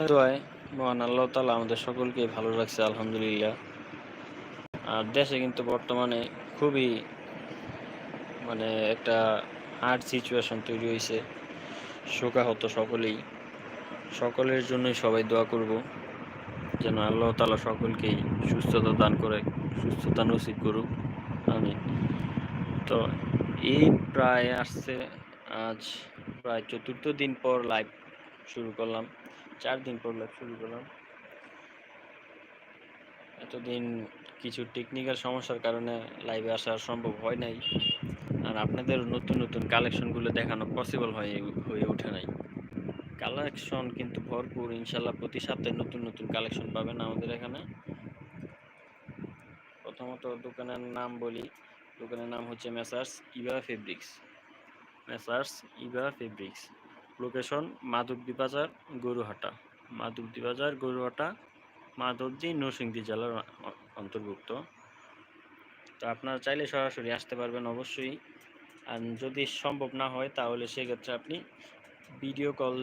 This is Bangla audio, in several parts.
দোয়ায় মহান আল্লাহ তালা আমাদের সকলকে ভালো রাখছে, আলহামদুলিল্লাহ। আর দেশে কিন্তু বর্তমানে খুবই মানে একটা হার্ড সিচুয়েশন তৈরি হয়েছে শোকাহত সকলেই। সকলের জন্যই সবাই দোয়া করব, যেন আল্লাহ তালা সকলকেই সুস্থতা দান করে, সুস্থতা নসিব করুক। আমি তো এই প্রায় আসছে, আজ প্রায় চতুর্থ দিন পর লাইভ শুরু করলাম। চার দিন পর শুরু করলাম। এতদিন কিছু টেকনিক্যাল সমস্যার কারণে লাইভে আসা সম্ভব হয় নাই। আর আপনাদের নতুন নতুন কালেকশনগুলো দেখানো পসিবল হয়ে হয়ে ওঠে নাই। কালেকশন কিন্তু ভরপুর, ইনশাল্লাহ প্রতি সপ্তাহে নতুন নতুন কালেকশন পাবেন আমাদের এখানে। প্রথমত দোকানের নাম বলি। দোকানের নাম হচ্ছে messrs Eva fabrics messrs Eva fabrics location Madhabdi বাজার গরুহাটা। মাধবদী বাজার গরুহাটা মাধবদী নরসিংদী জেলার অন্তর্ভুক্ত। তো আপনারা চাইলে সরাসরি আসতে পারবেন অবশ্যই। আর যদি সম্ভব না হয় তাহলে সেক্ষেত্রে আপনি ভিডিও কল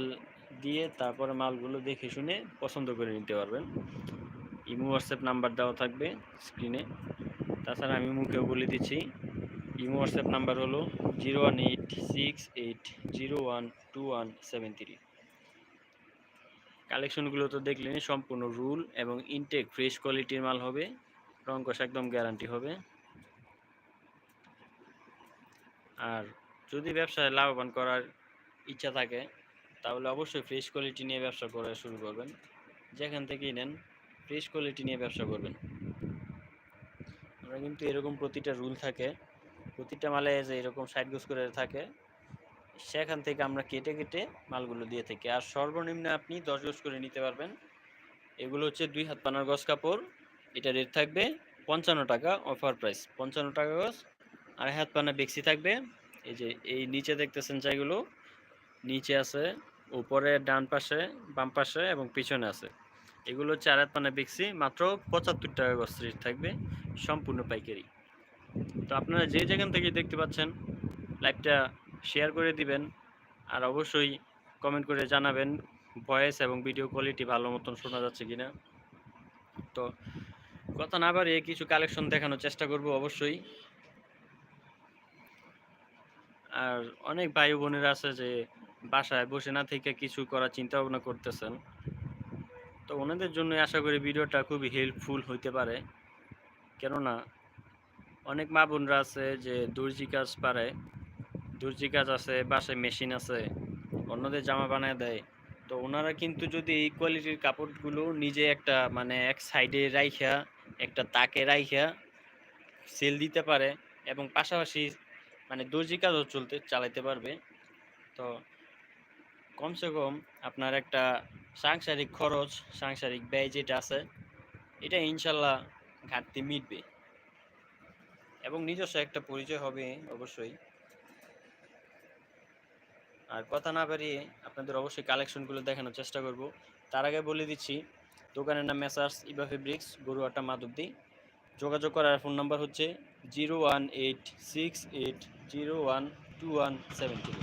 দিয়ে তারপরে মালগুলো দেখে শুনে পছন্দ করে নিতে পারবেন। ইমো, হোয়াটসঅ্যাপ নাম্বার দেওয়া থাকবে স্ক্রিনে তাছাড়া আমি মুখেও বলে দিচ্ছি। ইমো হোয়াটসঅ্যাপ নাম্বার হলো zero one eight six eight zero one two one seven three কালেকশনগুলো তো দেখলেন সম্পূর্ণ রুল এবং ইনটেক ফ্রেশ কোয়ালিটির মাল হবে, রং কষ একদম গ্যারান্টি হবে। আর যদি ব্যবসায় লাভবান করার ইচ্ছা থাকে, তাহলে অবশ্যই ফ্রেশ কোয়ালিটি নিয়ে ব্যবসা করা শুরু করবেন। যেখান থেকেই নেন ফ্রেশ কোয়ালিটি নিয়ে ব্যবসা করবেন। আমরা কিন্তু এরকম প্রতিটা রুল থাকে। প্রতিটা মালে যে এরকম সাইড গোজ করে থাকে, সেখান থেকে আমরা কেটে কেটে মালগুলো দিয়ে থাকি। আর সর্বনিম্ন আপনি দশ গজ করে নিতে পারবেন। এগুলো হচ্ছে দুই হাত পানার গজ কাপড়, এটা রেট থাকবে পঞ্চান্ন টাকা অফার প্রাইস পঞ্চান্ন টাকা গজ আর হাত পানা বেক্সি থাকবে। এই যে, এই নিচে দেখতেছেন চাইগুলো নিচে আছে, উপরে, ডান পাশে, বাম পাশে এবং পিছনে আছে। এগুলো আর হাত পানা বেক্সি, মাত্র পঁচাত্তর টাকা গজ রেট থাকবে, সম্পূর্ণ পাইকারি। তো আপনারা যে যেখান থেকে দেখতে পাচ্ছেন, লাইভটা শেয়ার করে দিবেন আর অবশ্যই কমেন্ট করে জানাবেন ভয়েস এবং ভিডিও কোয়ালিটি ভালো মতন শোনা যাচ্ছে কিনা। তো কথা না বাড়িয়ে কিছু কালেকশন দেখানোর চেষ্টা করব অবশ্যই। আর অনেক ভাই বোনেরা আছে যে বাসায় বসে না থেকে কিছু করার চিন্তা ভাবনা করতেছেন। তো ওনাদের জন্য আশা করি ভিডিওটা খুবই হেল্পফুল হইতে পারে। কেননা অনেক মা বোনরা আছে যে দর্জি কাজ পারে, দর্জি কাজ আছে, বাসায় মেশিন আছে, অন্যদের জামা বানায় দেয়। তো ওনারা কিন্তু যদি এই কোয়ালিটির কাপড়গুলো নিজে একটা মানে এক সাইডে রাইখা, একটা তাকে রাইখা সেল দিতে পারে এবং পাশাপাশি মানে দর্জি কাজও চলতে, চালাইতে পারবে। তো কমসে কম আপনার একটা সাংসারিক খরচ, সাংসারিক ব্যয় যেটা আছে, এটা ইনশাল্লাহ ঘাটতি মিটবে। এবং নিজস্ব একটা পরিচয় হবে অবশ্যই। আর কথা না বাড়িয়ে আপনাদের অবশ্যই কালেকশনগুলো দেখানোর চেষ্টা করব। তার আগে বলে দিচ্ছি, দোকানের নাম মেসার্স ইবা ফেব্রিক্স গরুয়াটা মাধবদী। যোগাযোগ করার ফোন নাম্বার হচ্ছে zero one eight six eight zero one two one seven three.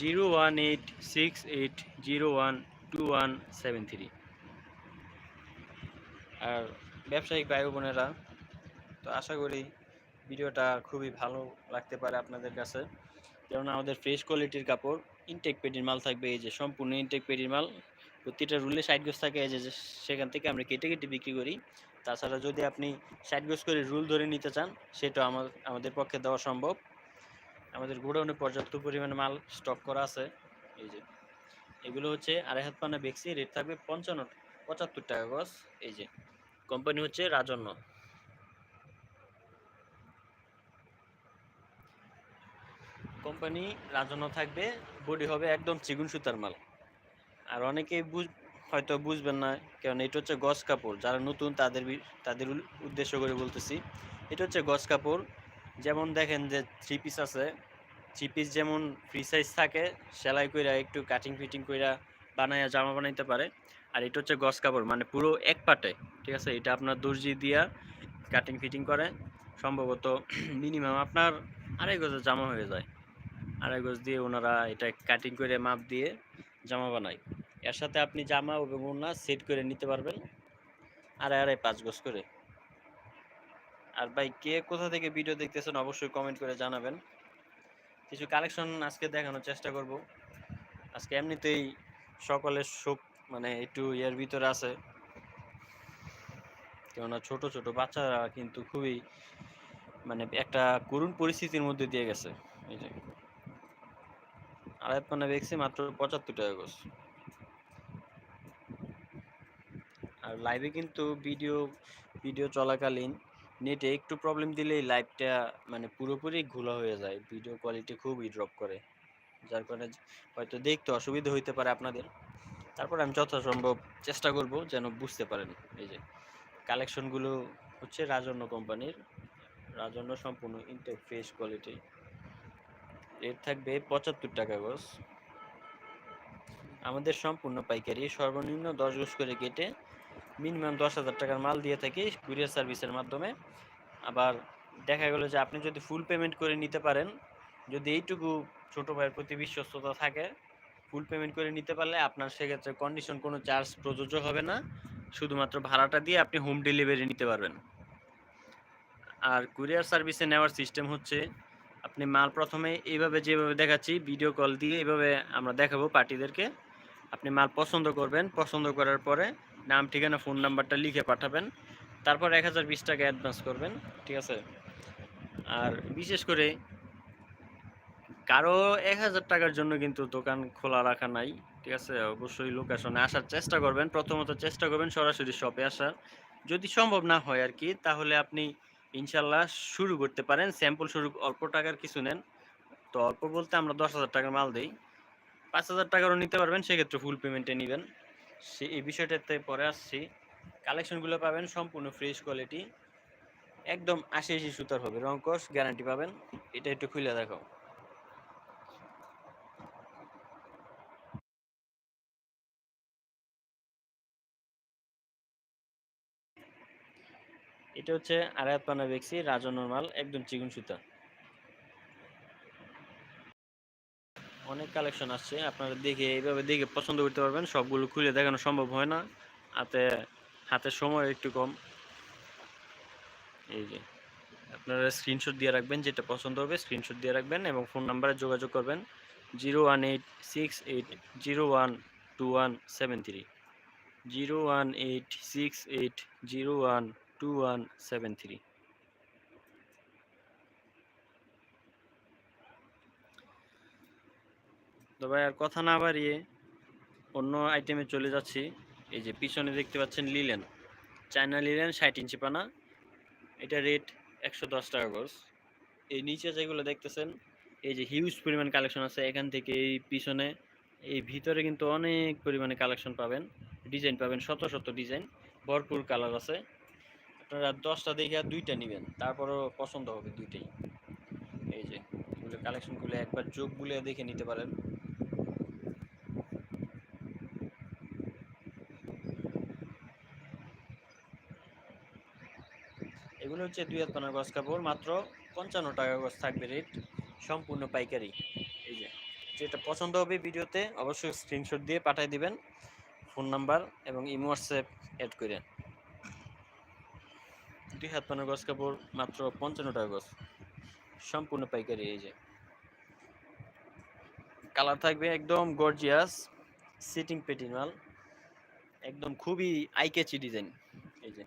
Zero one eight six eight zero one two one seven three. আর ব্যবসায়িক ভাই বোনেরা, তো আশা করি ভিডিওটা খুবই ভালো লাগতে পারে আপনাদের কাছে। কারণ আমাদের ফ্রেশ কোয়ালিটির কাপড় ইনটেক পেটির মাল থাকবে এই যে, সম্পূর্ণ ইনটেক পেটির মাল। প্রতিটা রুলে সাইড গোজ থাকে এই যে সেখান থেকে আমরা কেটে কেটে বিক্রি করি। তাছাড়া যদি আপনি সাইড গোজ করে রুল ধরে নিতে চান, সেটা আমার, আমাদের পক্ষে দেওয়া সম্ভব। আমাদের গোডাউনে পর্যাপ্ত পরিমাণে মাল স্টক করা আছে। এই যে, এগুলো হচ্ছে আড়াই হাত পানা বেক্সি রেট থাকবে পঞ্চান্ন, পঁচাত্তর টাকা গজ। এই যে কোম্পানি হচ্ছে রাজন্য। কোম্পানি রাজন্য থাকবে বডি হবে একদম চিগুন সুতার মাল। আর অনেকে বুঝ, হয়তো বুঝবেন না কারণ এটা হচ্ছে গস কাপড়। যারা নতুন, তাদের তাদের উদ্দেশ্য করে বলতেছি, এটা হচ্ছে গস কাপড়। যেমন দেখেন যে থ্রি পিস আছে থ্রি পিস যেমন ফ্রি সাইজ থাকে, সেলাই কইরা একটু কাটিং ফিটিং কইরা বানায়া জামা বানাইতে পারে। আর এটা হচ্ছে গস কাপড় মানে পুরো এক পাটে, ঠিক আছে? এটা আপনার দর্জি দিয়া কাটিং ফিটিং করে, সম্ভবত মিনিমাম আপনার আড়াই গজের জামা হয়ে যায়। আড়াই গজ দিয়ে ওনারা এটা কাটিং করে মাপ দিয়ে জামা বানায়। এর সাথে আপনি জামা এবং ওড়না সেট করে নিতে পারবেন, আড়াই আড়াই, পাঁচ গজ করে। আর ভাই, কে কোথা থেকে ভিডিও দেখতেছেন অবশ্যই কমেন্ট করে জানাবেন। কিছু কালেকশন আজকে দেখানোর চেষ্টা করব। আজকে এমনিতেই সকলের শোক মানে একটু এর ভিতরে আছে। কেননা ছোট ছোট বাচ্চারা কিন্তু খুবই মানে একটা করুণ পরিস্থিতির মধ্যে দিয়ে গেছে। এই যে আড়াই পানা দেখছি মাত্র পঁচাত্তর টাকা গোস। আর লাইভে কিন্তু ভিডিও ভিডিও চলাকালীন নেটে একটু প্রবলেম দিলেই লাইভটা মানে পুরোপুরি ঘোলা হয়ে যায়। ভিডিও কোয়ালিটি খুবই ড্রপ করে। যার কারণে হয়তো দেখতে অসুবিধা হইতে পারে আপনাদের। তারপর আমি যথাসম্ভব চেষ্টা করব যেন বুঝতে পারেন। এই যে কালেকশনগুলো হচ্ছে রাজন্য কোম্পানির রাজন্য সম্পূর্ণ ইনটেক ফ্রেশ কোয়ালিটি রেট থাকবে পঁচাত্তর টাকা গজ আমাদের সম্পূর্ণ পাইকারি, সর্বনিম্ন দশ গজ করে কেটে মিনিমাম দশ হাজার টাকার মাল দিয়ে থাকি কুরিয়ার সার্ভিসের মাধ্যমে। আবার দেখা গেলো যে আপনি যদি ফুল পেমেন্ট করে নিতে পারেন, যদি এইটুকু ছোট ভাইয়ের প্রতি বিশ্বস্ততা থাকে ফুল পেমেন্ট করে নিতে পারলে আপনার সেক্ষেত্রে কন্ডিশন কোনো চার্জ প্রযোজ্য হবে না। শুধুমাত্র ভাড়াটা দিয়ে আপনি হোম ডেলিভারি নিতে পারবেন। আর কুরিয়ার সার্ভিসে নেওয়ার সিস্টেম হচ্ছে আপনি মাল প্রথমে এইভাবে যেভাবে দেখাচ্ছি ভিডিও কল দিয়ে এইভাবে আমরা দেখাবো পার্টিদেরকে। আপনি মাল পছন্দ করবেন, পছন্দ করার পরে নাম, ঠিকানা ফোন নাম্বারটা লিখে পাঠাবেন। তারপর এক হাজার বিশ টাকা অ্যাডভান্স করবেন, ঠিক আছে? আর বিশেষ করে কারও এক হাজার টাকার জন্য কিন্তু দোকান খোলা রাখা নাই, ঠিক আছে? অবশ্যই লোকেশনে আসার চেষ্টা করবেন। প্রথমত চেষ্টা করবেন সরাসরি শপে আসার। যদি সম্ভব না হয় আর কি, তাহলে আপনি ইনশাল্লাহ শুরু করতে পারেন। স্যাম্পল শুরু, অল্প টাকার কিছু নেন। তো অল্প বলতে আমরা দশ হাজার টাকার মাল দিই। পাঁচ হাজার টাকারও নিতে পারবেন, সেক্ষেত্রে ফুল পেমেন্টে নেবেন। সে, এই বিষয়টাতে পরে আসছি। কালেকশনগুলো পাবেন, সম্পূর্ণ ফ্রেশ কোয়ালিটি একদম আশি আশি সুতার হবে। রংকশ গ্যারান্টি পাবেন। এটা একটু খুলে দেখো এটা হচ্ছে আড়াইয়াত পানা বেক্সি, রাজা নর্মাল, একদম চিগুন সুতা। অনেক কালেকশন আসছে, আপনারা দেখে এইভাবে দেখে পছন্দ করতে পারবেন। সবগুলো খুলে দেখানো সম্ভব হয় না, হাতে হাতে সময় একটু কম। এই যে, আপনারা স্ক্রিনশট দিয়ে রাখবেন, যেটা পছন্দ হবে স্ক্রিনশট দিয়ে রাখবেন এবং ফোন নাম্বারে যোগাযোগ করবেন zero one eight six eight zero one two one seven three. Zero one eight six eight zero one two one seven three তো ভাই, আর কথা না বাড়িয়ে অন্য আইটেমে চলে যাচ্ছি। এই যে পিছনে দেখতে পাচ্ছেন লিলেন চায়না লিলেন ষাট ইঞ্চি পানা। এটা রেট একশো দশ টাকা গজ এই নিচে যেগুলো দেখতেছেন, এই যে হিউজ পরিমাণ কালেকশন আছে, এখান থেকে এই পিছনে, এই ভিতরে কিন্তু অনেক পরিমাণে কালেকশন পাবেন। ডিজাইন পাবেন, শত শত ডিজাইন ভরপুর কালার আছে। আপনারা দশটা দেখে দুইটা নেবেন। তারপরও পছন্দ হবে দুইটাই। এই যে, এগুলো কালেকশনগুলো একবার চোখ বুলিয়ে দেখে নিতে পারেন। এগুলো হচ্ছে দুই হাত পানার গজ কাপড়, মাত্র পঞ্চান্ন টাকা গজ থাকবে রেট সম্পূর্ণ পাইকারি। এই যে, যেটা পছন্দ হবে ভিডিওতে অবশ্যই স্ক্রিনশট দিয়ে পাঠিয়ে দিবেন ফোন নাম্বার এবং ইমো হোয়াটসঅ্যাপ অ্যাড করে দুই হাত পানার গজ কাপড়, মাত্র পঞ্চান্ন টাকা গজ সম্পূর্ণ পাইকারি এই যে। কালার থাকবে একদম গর্জিয়াস সিটিং পেটিং মাল একদম খুবই আইকেচি ডিজাইন এই যে।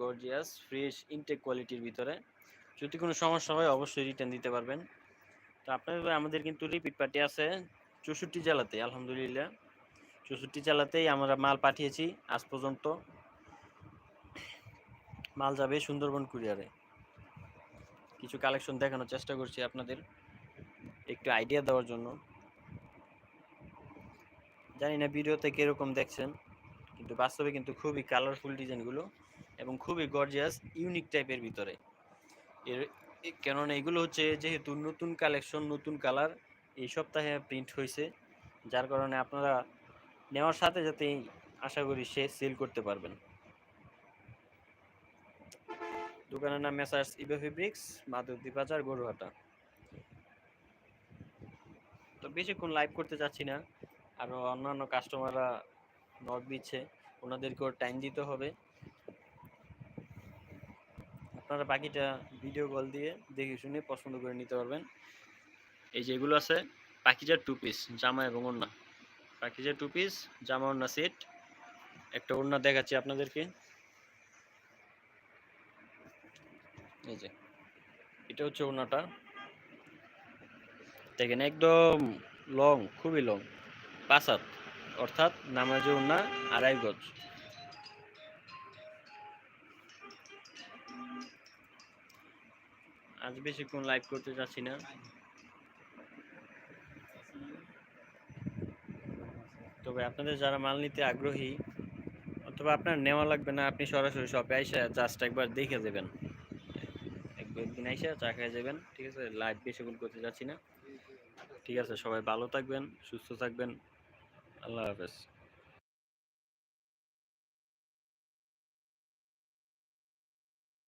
গর্জিয়াস ফ্রেশ ইনটেক কোয়ালিটির ভিতরে। যদি কোনো সমস্যা হয়, অবশ্যই রিটার্ন দিতে পারবেন। তো আপনাদের, আমাদের কিন্তু রিপিট পার্টি আছে চৌষট্টি জেলাতে আলহামদুলিল্লাহ। চৌষট্টি জেলাতেই আমরা মাল পাঠিয়েছি আজ পর্যন্ত। মাল যাবে সুন্দরবন কুরিয়ারে। কিছু কালেকশন দেখানোর চেষ্টা করছি আপনাদের, একটু আইডিয়া দেওয়ার জন্য। জানি না ভিডিওতে কীরকম দেখছেন, কিন্তু বাস্তবে কিন্তু খুবই কালারফুল ডিজাইনগুলো এবং খুবই গর্জিয়াস ইউনিক টাইপের ভিতরে। এর কেননা এগুলো হচ্ছে যেহেতু নতুন কালেকশন নতুন কালার এই সপ্তাহে প্রিন্ট হয়েছে যার কারণে আপনারা নেওয়ার সাথে সাথেই আশা করি সে সেল করতে পারবেন। দোকানের নাম মেসার্স ইবে ফেব্রিক্স মাধবদী বাজার, গরুহাটা। তো বেশিক্ষণ লাইভ করতে চাচ্ছি না। আরও অন্যান্য কাস্টমাররা নক দিচ্ছে। ওনাদেরকেও টাইম দিতে হবে। আপনারা বাকিটা ভিডিও কল দিয়ে দেখে শুনে পছন্দ করে নিতে পারবেন। এই যে এগুলো আছে, পাখিজার টু পিস জামা এবং ওড়না। পাখিজার টু পিস জামা, ওড়না সেট একটা ওড়না দেখাচ্ছি আপনাদেরকে। এই যে, এটা হচ্ছে ওড়নাটা। দেখেন একদম লং খুবই লং পাঁচ অর্থাৎ নামাজে আড়াই গজ। আজ বেশিক্ষণ লাইভ করতে চাচ্ছি না। তবে আপনাদের যারা মাল নিতে আগ্রহী, অথবা আপনার নেওয়া লাগবে না, আপনি সরাসরি শপে আইসা জাস্ট একবার দেখে দেবেন। একদিন আইসা চা খেয়ে যাবেন, ঠিক আছে? লাইভ ভুল করতে যাচ্ছি না। ঠিক আছে, সবাই ভালো থাকবেন, সুস্থ থাকবেন। আল্লাহ হাফেজ।